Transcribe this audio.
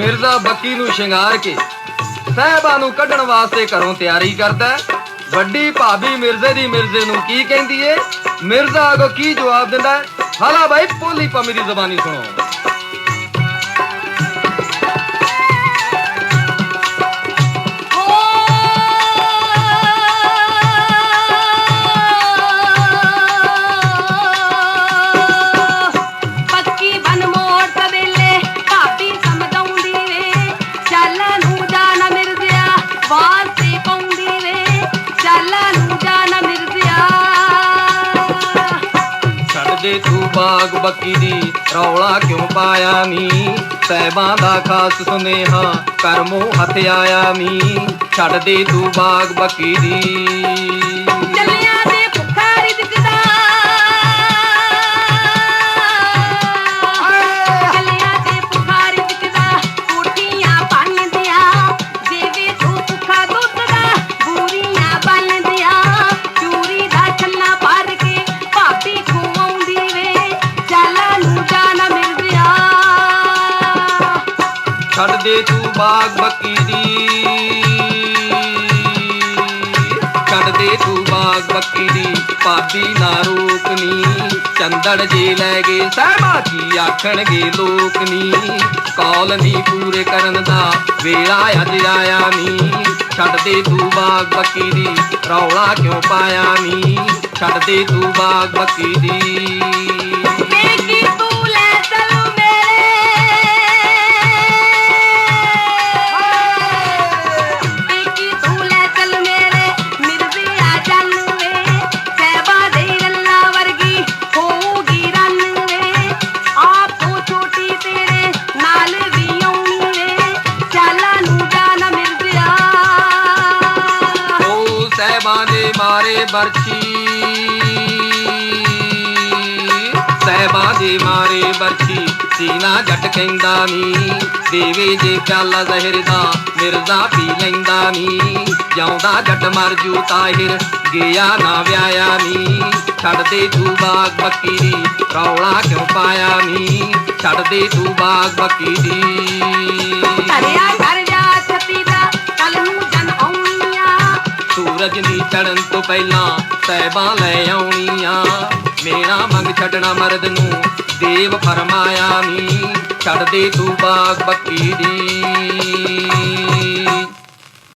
ਮਿਰਜ਼ਾ ਬੱਕੀ ਨੂੰ ਸ਼ਿੰਗਾਰ ਕੇ ਸਹਿਬਾ ਨੂੰ ਕੱਢਣ ਵਾਸਤੇ ਘਰੋਂ ਤਿਆਰੀ ਕਰਦਾ ਵੱਡੀ ਭਾਬੀ ਮਿਰਜ਼ੇ ਦੀ ਮਿਰਜ਼ੇ ਨੂੰ ਕੀ ਕਹਿੰਦੀ ਏ? ਮਿਰਜ਼ਾ ਅਗੋ ਕੀ ਜਵਾਬ ਦਿੰਦਾ ਹੈ? ਹਾਲਾ ਬਾਈ, ਪੋਲੀ ਪੰਮੀ ਦੀ ਜ਼ਬਾਨੀ ਸੁਣੋ। ਬਾਗ ਬੱਕੀ ਦੀ ਰੌਲਾ ਕਿਉਂ ਪਾਇਆ ਮੀ ਸਹਿਬਾਂ ਦਾ ਖਾਸ ਸੁਨੇਹਾ ਕਰਮੋ ਹੱਥ ਆਇਆ ਨੀ। ਛੱਡ ਦੇ ਤੂੰ ਬਾਗ ਬੱਕੀ ਦੀ। ਛੱਡ ਦੇ ਤੂੰ ਬਾਗ ਬਕੀਰੀ ਦੀ। ਛੱਡ ਦੇ ਤੂੰ ਬਾਗ ਬਕੀਰੀ ਦੀ, ਭਾਬੀ ਨਾ ਰੋਕਨੀ। ਚੰਦੜ ਜੇ ਲੈ ਗਏ ਸਹਿਬਾ ਕੀ ਆਖਣਗੇ ਲੋਕਨੀ ਕੌਲ ਨੀ ਪੂਰੇ ਕਰਨ ਦਾ ਵੇਲਾ ਅੱਜ ਆਇਆ ਨੀ। ਛੱਡ ਦੇ ਤੂੰ ਬਾਗ ਬਕੀਰੀ ਰੌਲਾ ਕਿਉਂ ਪਾਇਆ ਨੀ? ਛੱਡ ਦੇ ਤੂੰ ਬਾਗ ਬਕੀਰੀ ਸਹਿਬਾਂ ਦੇ ਮਾਰੇ ਬਰਛੀ। ਸਹਿਬਾਂ ਦੇ ਮਾਰੇ ਬਰਛੀ, ਸੀਨਾ ਜੱਟ ਕਹਿੰਦਾ ਨੀ। ਦੇਵੇ ਜੇ ਪਿਆਲਾ ਜ਼ਹਿਰ ਦਾ, ਮਿਰਜ਼ਾ ਪੀ ਲੈਂਦਾ ਨੀ। ਜਿਉਂਦਾ ਜੱਟ ਮਰ ਜੂ ਤਾਹਿਰ, ਗਿਆ ਨਾ ਵਿਆਇਆ ਨੀ। ਛੱਡ ਦੇ ਤੂੰ ਬਾਗ ਬੱਕੀ ਦੀ, ਰੌਲਾ ਕਿਉਂ ਪਾਇਆ ਨੀ? ਛੱਡ ਦੇ ਤੂੰ ਬਾਗ ਬੱਕੀ ਦੀ। ਧਰਿਆ ਕਰ ਸੂਰਜ ਤੋਂ ਪਹਿਲਾਂ ਸਹਿਬਾਂ ਲੈ ਆਉਣੀਆਂ। ਮੇਰਾ ਮੰਗ ਛੱਡਣਾ ਮਰਦ ਨੂੰ, ਦੇਵ ਫਰਮਾਇਆ ਨੀ, ਛੱਡ ਦੇ ਤੂੰ ਬਾਗ ਬੱਕੀ ਦੀ।